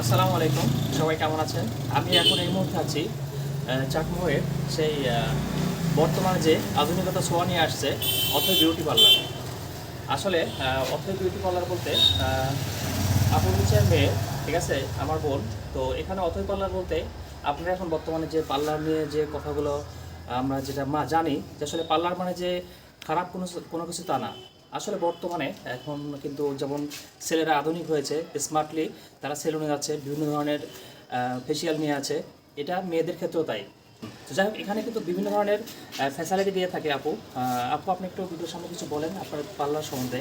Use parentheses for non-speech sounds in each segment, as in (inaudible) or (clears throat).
আসসালামু আলাইকুম সবাই কেমন আছেন? আমি এখন এই মুহূর্তে আছি আহ, চাটমোহরের সেই বর্তমানে যে আধুনিকতা ছোঁয়া নিয়ে আসছে অথৈ বিউটি পার্লার আসলে অথৈ বিউটি পার্লার বলতে আপুর হচ্ছে মেয়ে ঠিক আছে আমার বোন। তো এখানে অথৈ পার্লার বলতে আপনারা এখন বর্তমানে যে পার্লার নিয়ে যে কথাগুলো আমরা যেটা মা জানি যে আসলে পার্লার মানে যে খারাপ কোনো কোনো কিছু তা না। আসলে বর্তমানে এখন কিন্তু যেমন ছেলেরা আধুনিক হয়েছে স্মার্টলি তারা সেলুনে যাচ্ছে বিভিন্ন ধরনের ফেসিয়াল নিয়ে আছে। এটা মেয়েদের ক্ষেত্রেও তাই। তো যাই হোক এখানে কিন্তু বিভিন্ন ধরনের ফ্যাসিলিটি দিয়ে থাকে আপু। আপু আপনি একটু ভিডিওর সামনে কিছু বলেন আপনার পার্লার সম্বন্ধে।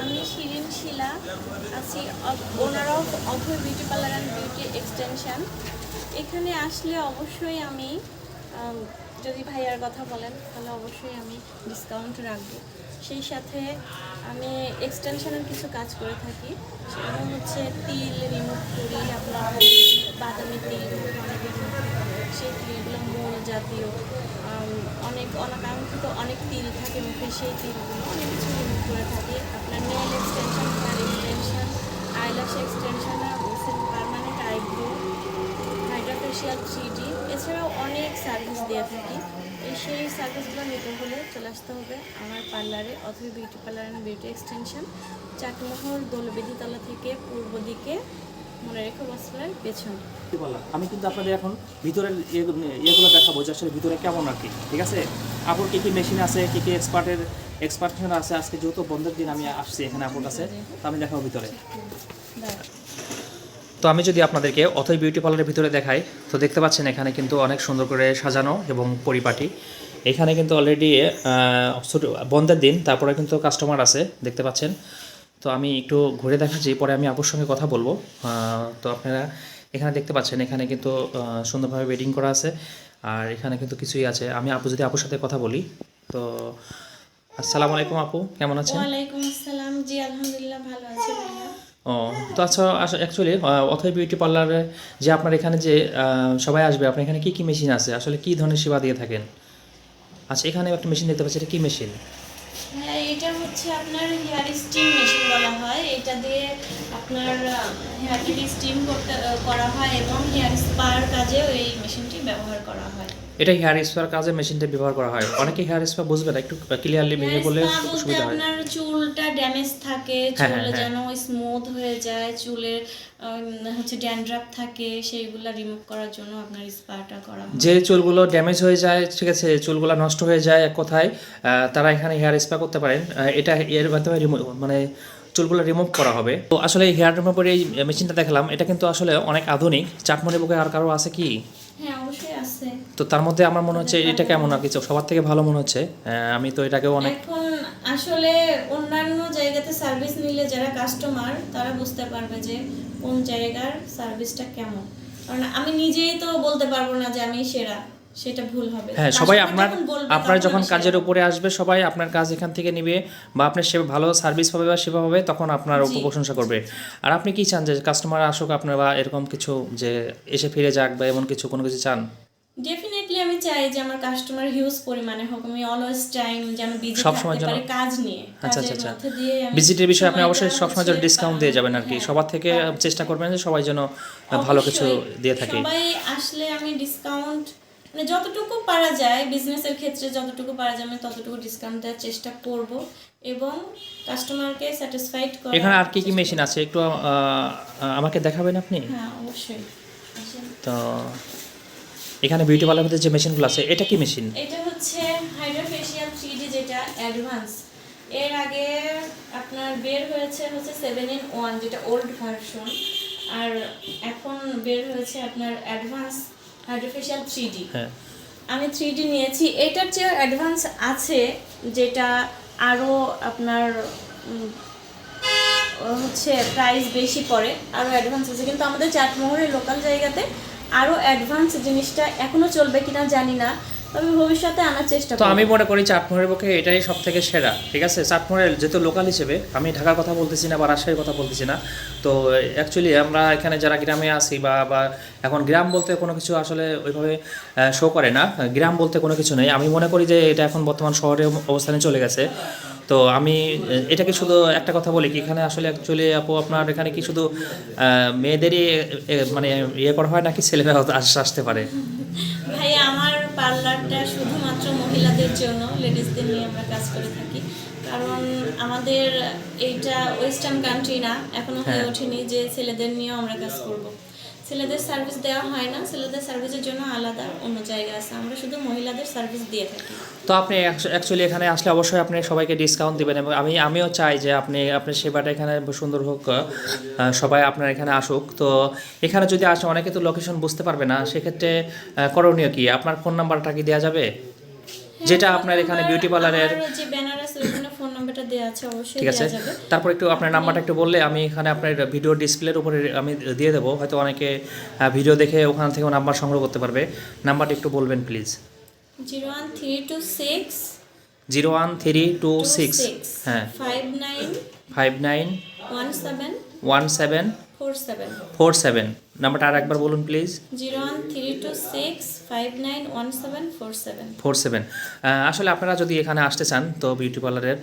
আমি শিরিন শিলা। আছি owner of Abhay beauty parlour and beauty extension এখানে আসলে অবশ্যই আম, যদি ভাইয়ার কথা বলেন, তাহলে অবশ্যই আমি ডিসকাউন্ট রাখব। সেই সাথে আমি এক্সটেনশনের কিছু কাজ করে থাকি। সেগুলো হচ্ছে তিল রিমুভ করি, আপনার বাদামি তিল সেই তিলগুলো মূল জাতীয় অনেক অনাকাঙ্ক্ষিত অনেক তিল থাকে মুখে, সেই তিলগুলো অনেক কিছু রিমুভ করে থাকি। আপনার nail extension eyelash extension permanent eyebrow hydrafacial three এছাড়াও অনেক সার্ভিস দিয়ে থাকি। এই সেই সার্ভিসগুলো নিতে হলে চলে আসতে হবে আমার পার্লারে অথবা beauty parlour and beauty extension Chatmohar Dolbeditala থেকে পূর্ব দিকে মনে রেখে বস্ত্রের পেছনে। আমি কিন্তু আপনাদের এখন ভিতরের ইয়েগুলো ইয়েগুলো দেখাবো যে আসলে ভিতরে কেমন আর কি ঠিক আছে? আপুর কী কী মেশিন আছে কী কী এক্সপার্টের এক্সপার্টেশন আছে? আজকে যেহেতু বন্ধের দিন আমি আসছি এখানে আপুর কাছে তো আমি দেখাবো ভিতরে। তো আমি যদি আপনাদেরকে অথই বিউটি পার্লারের ভিতরে দেখাই, তো দেখতে পাচ্ছেন এখানে কিন্তু অনেক সুন্দর করে সাজানো এবং পরিপাটি। এখানে কিন্তু অলরেডি বন্ধের দিন, তারপরে কিন্তু কাস্টমার আছে, দেখতে পাচ্ছেন। তো আমি একটু ঘুরে দেখাচ্ছি, পরে আমি আপুর সঙ্গে কথা বলব। তো আপনারা এখানে দেখতে পাচ্ছেন, এখানে কিন্তু সুন্দরভাবে ওয়েডিং করা আছে, আর এখানে কিন্তু কিছুই আছে। আমি আপু, যদি আপুর সাথে কথা বলি, তো আসসালামু আলাইকুম আপু, কেমন আছেন? আসসালাম। জি, আলহামদুলিল্লাহ, ভালো আছি। ও, তো আচ্ছা অ্যাকচুয়ালি অথই বিউটি পার্লারে যে আপনার এখানে যে সবাই আসবে, আপনার এখানে কী কী মেশিন আছে? আসলে কী ধরনের সেবা দিয়ে থাকেন? আচ্ছা এখানে একটা মেশিন দেখতে পাচ্ছি, এটা কী মেশিন হ্যাঁ এটা হচ্ছে আপনার হেয়ার স্টিম মেশিন বলা হয়। এটা দিয়ে আপনার হেয়ারকে স্টিম করতে করা হয় এবং হেয়ার স্পার কাজেও এই মেশিনটি ব্যবহার করা হয়। এটা হেয়ার স্পার কাজে মেশিনটা ব্যবহার করা হয়। অনেকে হেয়ার স্পা বুঝবে না একটু ক্লিয়ারলি ভেঙে বলে সুবিধা হয়। আপনার চুলটা ড্যামেজ থাকে হ্যাঁ, চুল হ্যাঁ, হ্যাঁ। যেন স্মুথ হয়ে যায় চুলের হচ্ছে ড্যান্ড্রাফ থাকে সেইগুলা রিমুভ করার জন্য আপনার স্পাটা করা হয়। যে চুলগুলো ড্যামেজ হয়ে যায় ঠিক আছে চুলগুলো নষ্ট হয়ে যায় এক কথায় তারা এখানে হেয়ার স্পা করতে পারেন। এটা এর মাধ্যমে মানে চুলগুলো রিমুভ করা হবে। তো আসলে এই হেয়ার রিমুভার এই মেশিনটা দেখলাম এটা কিন্তু আসলে অনেক আধুনিক। চাটমনি বুকে আর কারও আছে কি? হ্যাঁ তো তার মধ্যে আমার মনে হচ্ছে এটা কেমন আর কিছু? সবার থেকে ভালো মনে হচ্ছে। আমি তো এটাকেও অনেক এখন আসলে অন্যান্য জায়গাতে সার্ভিস নিলে যারা কাস্টমার তারা বুঝতে পারবে যে কোন জায়গার সার্ভিসটা কেমন। কারণ আমি নিজেই তো বলতে পারব না যে আমি সেরা। সেটা ভুল হবে। হ্যাঁ সবাই আপনার যখন আপনার যখন কাজের। উপরে আসবে সবাই আপনার কাজ এখান থেকে নিবে বা আপনার সে ভালো সার্ভিস পাবে বা সেবা পাবে তখন আপনার জি। উপপ্রশংসা করবে। আর আপনি কি চান যে কাস্টমার আসুক আপনার বা এরকম কিছু যে এসে ফিরে যাক বা এমন কিছু কোনো কিছু চান? ডেফিনেটলি আমি চাই যে আমার কাস্টমার হিউজ পরিমাণে হোক। আমি অলওয়েজ টাইম যেন বিজি সব থাকতে জন্য- পারি কাজ নিয়ে আচ্ছা, আচ্ছা, আমি ভিজিটের বিষয়ে আপনি অবশ্যই সবসময় হচ্ছে ডিসকাউন্ট দিয়ে যাবেন আর কি। হ্যাঁ, সবার থেকে চেষ্টা করবেন যে সবাই যেন ভালো কিছু দিয়ে থাকে। সবাই আসলে আমি ডিসকাউন্ট মানে যতটুকু পারা যায় বিজনেসের ক্ষেত্রে যতটুকু পারা যায় আমি ততটুকু ডিসকাউন্ট দেওয়ার চেষ্টা করব এবং কাস্টমারকে স্যাটিসফাইড করা এখানে আর কি কি মেশিন আছে? একটু আমাকে দেখাবেন আপনি? হ্যাঁ অবশ্যই। তো এখানে বিউটি পার্লারের মধ্যে যে মেশিনগুলো আছে এটা কি মেশিন এটা হচ্ছে হাইড্রোফেশিয়াল থ্রি যেটা অ্যাডভান্স এর আগে আপনার বের হয়েছে হচ্ছে সেভেন ইন ওয়ান যেটা ওল্ড ভার্সন আর এখন বের হয়েছে আপনার অ্যাডভান্স হাইড্রোফেশিয়াল থ্রি ডি আমি থ্রি ডি নিয়েছি। এটার চেয়ে অ্যাডভান্স আছে যেটা আরও আপনার হচ্ছে প্রাইস বেশি পড়ে আরও অ্যাডভান্স আছে। কিন্তু আমাদের চাটমোহরের লোকাল জায়গাতে আরও অ্যাডভান্স জিনিসটা এখনও চলবে কিনা জানি না। তবে ভবিষ্যতে আনার চেষ্টা তো আমি মনে করি চাটমোহরের পক্ষে এটাই সব থেকে সেরা ঠিক আছে? চাটমোহরের যেহেতু লোকাল হিসেবে আমি ঢাকার কথা বলতেছি না বা রাজশাহীর কথা বলতেছি না তো অ্যাকচুয়ালি আমরা এখানে যারা গ্রামে আছি বা বা এখন গ্রাম বলতে কোনো কিছু আসলে ওইভাবে শো করে না গ্রাম বলতে কোনো কিছু নেই। আমি মনে করি যে এটা এখন বর্তমান শহরে অবস্থানে চলে গেছে। তো আমি এটাকে শুধু একটা কথা বলি কি এখানে আসলে অ্যাকচুয়ালি আপু আপনার এখানে কি শুধু মেয়েদেরই মানে ইয়ে করা হয় নাকি ছেলেরাও আস- আসতে পারে? ভাই আমার পার্লারটা শুধুমাত্র মহিলাদের জন্য লেডিসদের নিয়ে আমরা কাজ করে থাকি। কারণ আমাদের এইটা ওয়েস্টার্ন কান্ট্রি না এখনও হয়ে হ্যাঁ। ওঠেনি যে ছেলেদের নিয়েও আমরা কাজ করব। ছেলেদের সার্ভিস দেওয়া হয় না ছেলেদের সার্ভিসের জন্য আলাদা অন্য জায়গা আছে। আমরা শুধু মহিলাদের সার্ভিস দিয়ে থাকি। তো আপনি অ্যাকচুয়ালি এখানে আসলে অবশ্যই আপনি সবাইকে ডিসকাউন্ট দিবেন এবং আমি আমিও চাই যে আপনি আপনার সেবাটা এখানে সুন্দর হোক সবাই আপনার এখানে আসুক। তো এখানে যদি আসে অনেকে তো লোকেশন বুঝতে পারবে না। সেক্ষেত্রে করণীয় কি? আপনার ফোন নাম্বারটা কি দেওয়া যাবে? যেটা হ্যাঁ, আপনার এখানে বিউটি পার্লারের যে ব্যানার আছে ওখানে ফোন নাম্বারটা দেওয়া আছে অবশ্যই ঠিক আছে। তারপর একটু আপনার নাম্বারটা একটু বললে আমি এখানে আপনার ভিডিও ডিসপ্লের উপরে আমি দিয়ে দেবো। হয়তো অনেকে ভিডিও দেখে ওখান থেকে নাম্বার সংগ্রহ করতে পারবে। নাম্বারটা একটু বলবেন please zero one three two six zero one three two six হ্যাঁ। Five nine five nine one seven one seven four seven four seven নাম্বারটা আর একবার বলুন please zero one three two six five nine one seven four seven. Four seven. আসলে আপনারা যদি এখানে আসতে চান তো বিউটি পার্লারের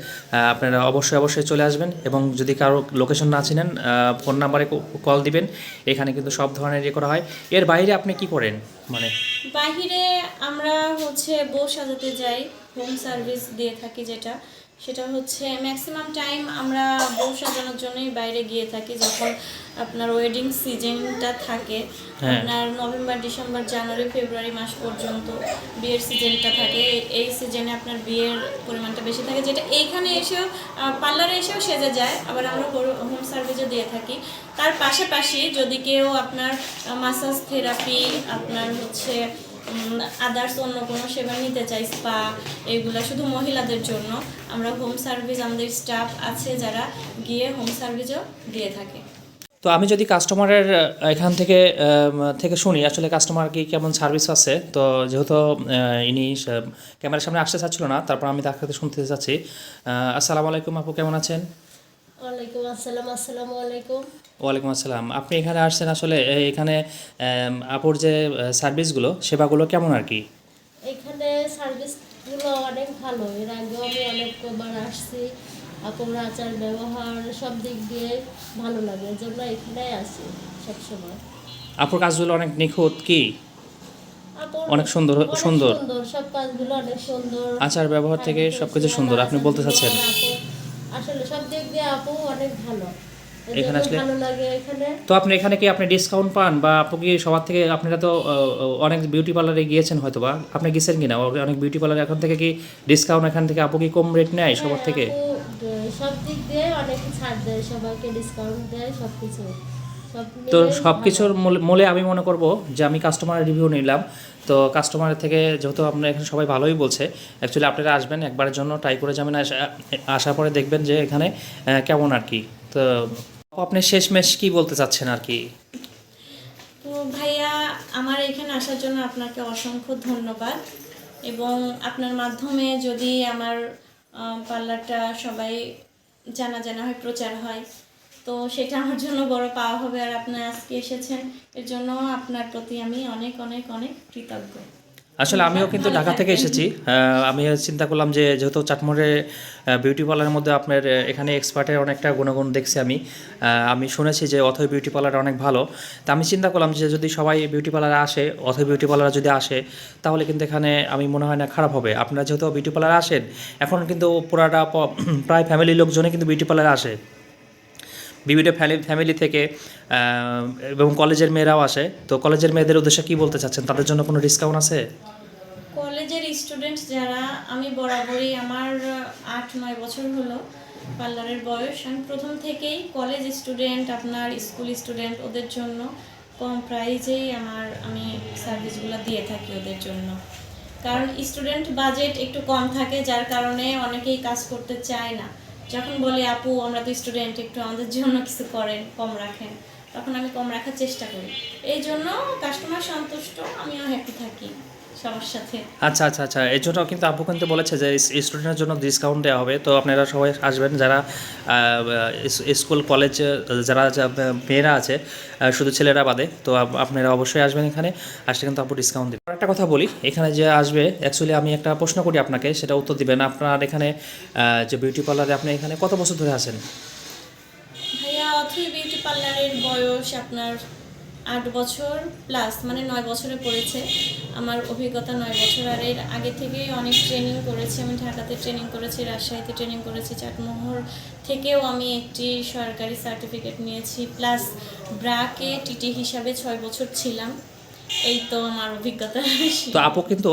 আপনারা অবশ্যই অবশ্যই চলে আসবেন এবং যদি কারও লোকেশন না চিনেন ফোন নাম্বারে কল দিবেন। এখানে কিন্তু সব ধরনের ইয়ে করা হয়। এর বাইরে আপনি কি করেন? মানে বাহিরে আমরা হচ্ছে বউ সাজাতে যাই হোম সার্ভিস দিয়ে থাকি যেটা। সেটা হচ্ছে ম্যাক্সিমাম টাইম আমরা বউ সাজানোর জন্যই বাইরে গিয়ে থাকি যখন আপনার ওয়েডিং সিজনটা থাকে। হ্যাঁ। আপনার নভেম্বর ডিসেম্বর জানুয়ারি ফেব্রুয়ারি মাস পর্যন্ত বিয়ের সিজনটা থাকে। এই- এই সিজনে আপনার বিয়ের পরিমাণটা বেশি থাকে। যেটা এইখানে এসেও পার্লারে এসেও সেজে যায়। আবার আমরা হোম সার্ভিসও দিয়ে থাকি। তার পাশাপাশি যদি কেউ আপনার মাসাজ থেরাপি আপনার হচ্ছে আদার্স অন্য কোনো সেবা নিতে চাই স্পা এগুলো শুধু মহিলাদের জন্য। আমরা হোম সার্ভিস আমাদের স্টাফ আছে যারা গিয়ে হোম সার্ভিসও দিয়ে থাকে। তো আমি যদি কাস্টমারের এখান থেকে থেকে শুনি, আসলে কাস্টমার কি কেমন সার্ভিস আছে? তো যেহেতু ইনি ক্যামেরার সামনে আসতে চাচ্ছিল না, তারপর আমি তার কাছে শুনতে চাচ্ছি। আসসালামু আলাইকুম আপু, কেমন আছেন? ওয়ালাইকুম আসসালাম আসসালামু আলাইকুম। ওয়ালাইকুম আসসালাম। আপনি এখানে আসছেন আসলে এখানে আপুর যে সার্ভিসগুলো সেবাগুলো কেমন আর কি? এখানে সার্ভিসগুলো অনেক ভালো। এর আগেও আমি অনেকবার আসছি। আপনার আচার ব্যবহার সব দিক দিয়ে ভালো লাগে। এই জন্য এখানে আসি সবসময়। আপুর কাজগুলো অনেক নিখুঁত কি? অনেক সুন্দর সুন্দর। সব কাজগুলো অনেক সুন্দর। আচার ব্যবহার থেকে সবকিছু সুন্দর। আপনি বলতে চাচ্ছেন? আসলে সব দিক দিয়ে আপু অনেক ভালো। এখানে আসলে- তো আপনি এখানে কি আপনি ডিসকাউন্ট পান বা আপু কি সবার থেকে আপনারা তো অনেক বিউটি পার্লারে গিয়েছেন হয়তো বা আপনি গেছেন কিনা? অনেক বিউটি পার্লার এখন থেকে কি ডিসকাউন্ট এখান থেকে আপু কি কম রেট নেয় সবার থেকে? সব দিক দিয়ে অনেক ছাড় দেয় সবাইকে ডিসকাউন্ট দেয় সব কিছু তো সব কিছুর মূল- আমি মনে করব যে আমি কাস্টমারের রিভিউ নিলাম। তো কাস্টমারের থেকে যেহেতু আপনার এখানে সবাই ভালোই বলছে অ্যাকচুয়ালি আপনারা আসবেন একবারের জন্য ট্রাই করে যাবেন আসা- আসার পরে দেখবেন যে এখানে কেমন আর কি। তো আপনি শেষমেশ কি বলতে চাচ্ছেন আর কি? তো ভাইয়া আমার এখানে আসার জন্য আপনাকে অসংখ্য ধন্যবাদ এবং আপনার মাধ্যমে যদি আমার পার্লারটা সবাই জানা জানা হয় প্রচার হয় তো সেটা আমার জন্য বড় পাওয়া হবে আর আপনি আজকে এসেছেন। এর জন্য আপনার প্রতি আমি অনেক অনেক অনেক কৃতজ্ঞ। আসলে আমিও কিন্তু ঢাকা থেকে এসেছি। আমি চিন্তা করলাম যে যেহেতু চাটমোড়ে বিউটি পার্লারের মধ্যে আপনার এখানে এক্সপার্টের অনেকটা গুণগুণ দেখছি আমি। আমি শুনেছি যে অথয় বিউটি পার্লার অনেক ভালো। তা আমি চিন্তা করলাম যে যদি সবাই বিউটি পার্লারে আসে অথয় বিউটি পার্লারে যদি আসে তাহলে কিন্তু এখানে আমি মনে হয় না খারাপ হবে। আপনারা যেহেতু বিউটি পার্লারে আসেন এখন কিন্তু পুরাটা (clears throat) প্রায় ফ্যামিলির লোকজনই কিন্তু বিউটি পার্লারে আসে। বিভিন্ন ফ্যামিলি থেকে এবং কলেজের মেয়েরাও আসে। তো কলেজের মেয়েদের উদ্দেশ্যে কি বলতে চাচ্ছেন? তাদের জন্য কোনো ডিসকাউন্ট আছে? কলেজের স্টুডেন্ট যারা, আমি বরাবরই আমার আট, নয় বছর হলো পার্লারের বয়স। আমি প্রথম থেকেই কলেজ স্টুডেন্ট, আপনার স্কুল স্টুডেন্ট, ওদের জন্য কম প্রাইজেই আমার, আমি সার্ভিসগুলো দিয়ে থাকি ওদের জন্য। কারণ স্টুডেন্ট বাজেট একটু কম থাকে, যার কারণে অনেকেই কাজ করতে চায় না। যখন বলে, আপু, আমরা তো স্টুডেন্ট একটু আমাদের জন্য কিছু করেন, কম রাখেন, তখন আমি কম রাখার চেষ্টা করি। এই জন্য কাস্টমার সন্তুষ্ট, আমিও হ্যাপি থাকি আচ্ছা আচ্ছা আচ্ছা। এর জন্য কিন্তু আপু কিন্তু বলেছে যে স্টুডেন্টের জন্য ডিসকাউন্ট দেওয়া হবে। তো আপনারা সবাই আসবেন, যারা স্কুল কলেজ যারা মেয়েরা আছে শুধু ছেলেরা বাদে, তো আপনারা অবশ্যই আসবেন এখানে। আসলে কিন্তু আপু ডিসকাউন্ট একটা কথা বলি, এখানে যে আসবে অ্যাকচুয়ালি আমি একটা প্রশ্ন করি আপনাকে, সেটা উত্তর দিবেন। আপনার এখানে যে বিউটি পার্লারে আপনি এখানে কত বছর ধরে আছেন? ভাইয়া, অথই বিউটি পার্লারের বয়স আপনার আট বছর প্লাস মানে নয় বছরে পড়েছে। আমার অভিজ্ঞতা নয় বছর, আর এর আগে থেকেই অনেক ট্রেনিং করেছি। আমি ঢাকাতে ট্রেনিং করেছি, রাজশাহীতে ট্রেনিং করেছি, চাটমোহর থেকেও আমি একটি সরকারি সার্টিফিকেট নিয়েছি। প্লাস ব্রাকে টিটি হিসাবে ছয় বছর ছিলাম। এই তো আমার অভিজ্ঞতা। তো আপু কিন্তু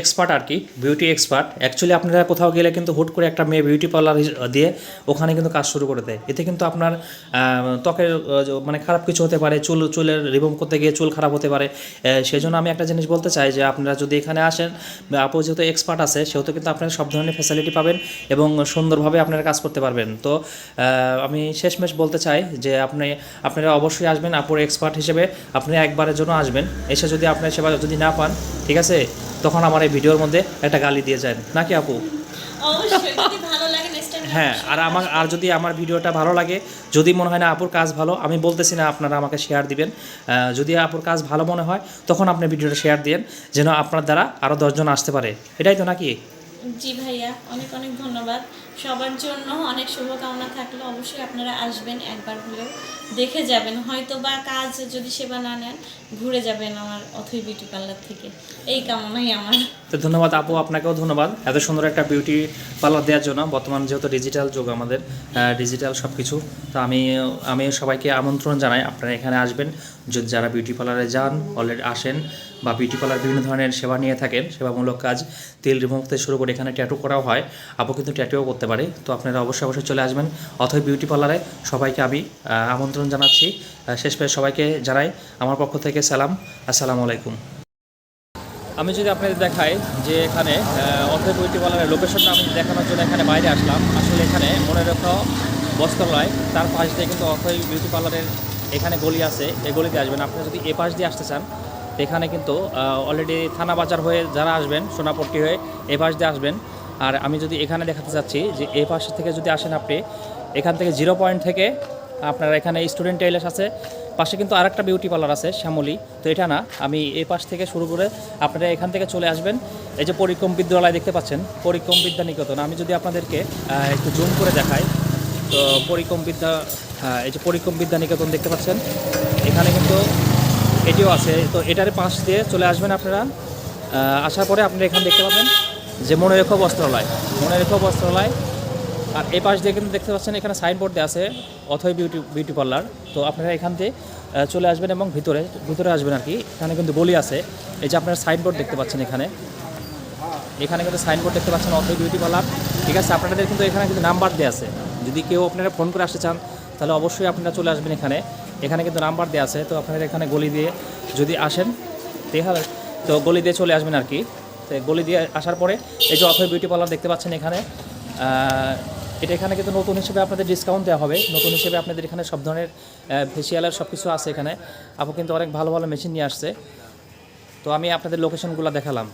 এক্সপার্ট আর কি বিউটি এক্সপার্ট অ্যাকচুয়ালি আপনারা কোথাও গেলে কিন্তু হুট করে একটা মেয়ে বিউটি পার্লার দিয়ে ওখানে কিন্তু কাজ শুরু করে দেয়। এতে কিন্তু আপনার ত্বকের মানে খারাপ কিছু হতে পারে, চুল, চুলের রিমুভ করতে গিয়ে চুল খারাপ হতে পারে সেই জন্য আমি একটা জিনিস বলতে চাই যে আপনারা যদি এখানে আসেন আপু যেহেতু এক্সপার্ট আছে, সেহেতু কিন্তু আপনারা সব ধরনের ফ্যাসিলিটি পাবেন এবং সুন্দরভাবে আপনারা কাজ করতে পারবেন। তো আমি শেষমেশ বলতে চাই যে আপনি, আপনারা অবশ্যই আসবেন, আপুর এক্সপার্ট হিসেবে। আপনি একবারের জন্য আসবেন এসে যদি আপনার সেবা যদি না পান ঠিক আছে? তখন আমার এই ভিডিওর মধ্যে একটা গালি দিয়ে যান। নাকি আপু? হ্যাঁ আর আমার আর যদি আমার ভিডিওটা ভালো লাগে যদি মনে হয় না আপুর কাজ ভালো আমি বলতেছি না আপনারা আমাকে শেয়ার দিবেন। যদি আপুর কাজ ভালো মনে হয় তখন আপনি ভিডিওটা শেয়ার দিন যেন আপনার দ্বারা আরও দশজন আসতে পারে। এটাই তো নাকি? জি ভাইয়া অনেক অনেক ধন্যবাদ। সবার জন্য অনেক শুভকামনা থাকলে। অবশ্যই আপনারা আসবেন একবার হলেও। দেখে যাবেন। হয়তো বা কাজ যদি সেবা না নেন, ঘুরে যাবেন আমার অথই বিউটি পার্লার থেকে। এই কামনাই আমার। তো ধন্যবাদ আপু, আপনাকেও ধন্যবাদ। এত সুন্দর একটা বিউটি পার্লার দেওয়ার জন্য। বর্তমান যেহেতু ডিজিটাল যুগ আমাদের ডিজিটাল সব কিছু তো আমি আমি সবাইকে আমন্ত্রণ জানাই। আপনারা এখানে আসবেন। যদি যারা বিউটি পার্লারে যান অলরেডি আসেন বা বিউটি পার্লার বিভিন্ন ধরনের সেবা নিয়ে থাকেন। সেবামূলক কাজ, তেল রিমুভ থেকে শুরু করে এখানে ট্যাটু করাও হয়। আপু কিন্তু ট্যাটুও করতে পারে। তো আপনারা অবশ্যই অবশ্যই চলে আসবেন। অথবা বিউটি পার্লারে সবাইকে আমি আমন্ত্রণ জানাচ্ছি। শেষ পেয়ে সবাইকে জানাই আমার পক্ষ থেকে সালাম। আসসালামু আলাইকুম। আমি যদি আপনাদের দেখাই যে এখানে অথয় বিউটি পার্লারের লোকেশনটা আমি দেখানোর জন্য এখানে বাইরে আসলাম। আসলে এখানে মনে রেখো বস্ত্রালয় তার পাশ দিয়ে কিন্তু অথয় বিউটি পার্লারের এখানে গলি আছে। এই গলিতে আসবেন। আপনি যদি এ পাশ দিয়ে আসতে চান এখানে কিন্তু অলরেডি থানা বাজার হয়ে যারা আসবেন, সোনাপট্টি হয়ে এ পাশ দিয়ে আসবেন। আর আমি যদি এখানে দেখাতে চাচ্ছি যে এ পাশ থেকে যদি আসেন আপনি, এখান থেকে জিরো পয়েন্ট থেকে আপনার এখানে স্টুডেন্ট টেইলার্স আছে। পাশে কিন্তু আরেকটা বিউটি পার্লার আছে, শ্যামলী। তো এটা না, আমি এই পাশ থেকে শুরু করে আপনারা এখান থেকে চলে আসবেন। এই যে পরিক্রম বিদ্যালয় দেখতে পাচ্ছেন, পরিক্রম বিদ্যা নিকেতন। আমি যদি আপনাদেরকে একটু জুম করে দেখাই, তো পরিক্রম বিদ্যা এই যে পরিক্রম বিদ্যা নিকেতন দেখতে পাচ্ছেন, এখানে কিন্তু এটিও আছে। তো এটার পাশ দিয়ে চলে আসবেন আপনারা। আসার পরে আপনারা এখানে দেখতে পাবেন যে মনে রেখো বস্ত্রালয়। মনে রেখো বস্ত্রালয়, আর এই পাশ দিয়ে কিন্তু দেখতে পাচ্ছেন এখানে সাইনবোর্ড দেওয়া আছে অথয় বিউটি বিউটি পার্লার তো আপনারা এখান থেকে চলে আসবেন এবং ভিতরে ভিতরে আসবেন আর কি। এখানে কিন্তু বলি আছে, এই যে আপনারা সাইনবোর্ড দেখতে পাচ্ছেন এখানে। এখানে কিন্তু সাইনবোর্ড দেখতে পাচ্ছেন অথয় বিউটি পার্লার ঠিক আছে, আপনাদের কিন্তু এখানে কিন্তু নাম্বার দেওয়া আছে। যদি কেউ আপনারা ফোন করে আসতে চান, তাহলে অবশ্যই আপনারা চলে আসবেন এখানে। এখানে কিন্তু নাম্বার দেওয়া আছে, তো আপনাদের এখানে গলি দিয়ে যদি আসেন তাহলে তো গলি দিয়ে চলে আসবেন আর কি তো গলি দিয়ে আসার পরে এই যে অথয় বিউটি পার্লার দেখতে পাচ্ছেন এখানে এটা এখানে কিন্তু নতুন হিসেবে আপনাদের ডিসকাউন্ট দেওয়া হবে। নতুন হিসেবে আপনাদের এখানে সব ধরনের ফেসিয়ালের সব কিছু আছে এখানে। আপু কিন্তু অনেক ভালো ভালো মেশিন নিয়ে আসছে। তো আমি আপনাদের লোকেশনগুলো দেখালাম।